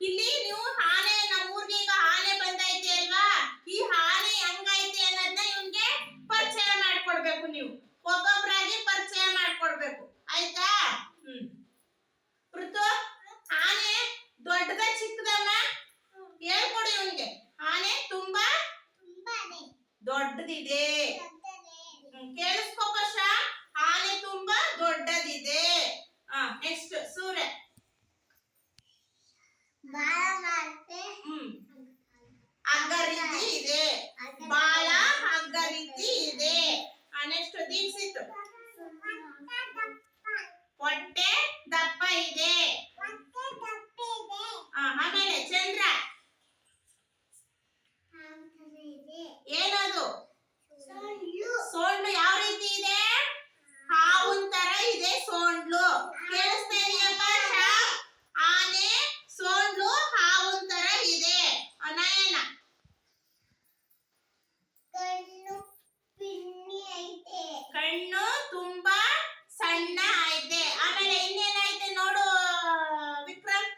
ಇಲ್ಲಿ ನೀವು ಆನೆ ನಮ್ಮ ಊರಿಗೆ ಈಗ ಆನೆ ಬಂದೈತೆ ಅಲ್ವಾ? ಈ ಆನೆ ಹೆಂಗೈತೆ ಅನ್ನೋದನ್ನ ಇವನ್ಗೆ ಪರಿಚಯ ಮಾಡ್ಕೊಡ್ಬೇಕು ನೀವು. ಒಬ್ಬೊಬ್ಬರಾಗಿ ಪರಿಚಯ ಮಾಡ್ಕೊಡ್ಬೇಕು. ಆಯ್ತಾ? ಹ್ಮ್. ಋತು ಆನೆ ದೊಡ್ಡದ ಚಿಕ್ಕದಮ್ಮ? ಹೇಳ್ಕೊಡಿ ಇವನ್ಗೆ. ಆನೆ ತುಂಬಾ ದೊಡ್ಡದಿದೆ. అగరితి ఇదే. బాల అగరితి ಕಣ್ಣು ತುಂಬಾ ಸಣ್ಣ ಐತೆ ಆಮೇಲೆ ಇನ್ನೇನೈತೆ ನೋಡು ವಿಕ್ರಮ್.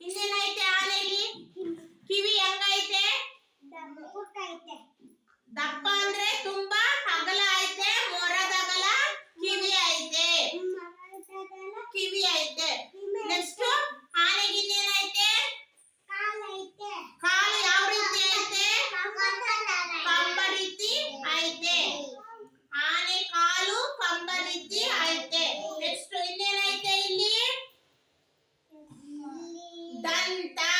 ಇನ್ನೇನೈತೆ ಆನೆಲಿ? ಕಿವಿ ಹೆಂಗೈತೆ ದಪ್ಪ ಅಂದ್ರೆ ತುಂಬಾ ಅಗಲ ಐತೆ ಮೊರದಗಲ ಕಿವಿ ಐತೆ ಕಿವಿ ಐತೆ ನೆಕ್ಸ್ಟ್ ಇನ್ನೇನೈತೆ ಇಲ್ಲಿ ದಂತ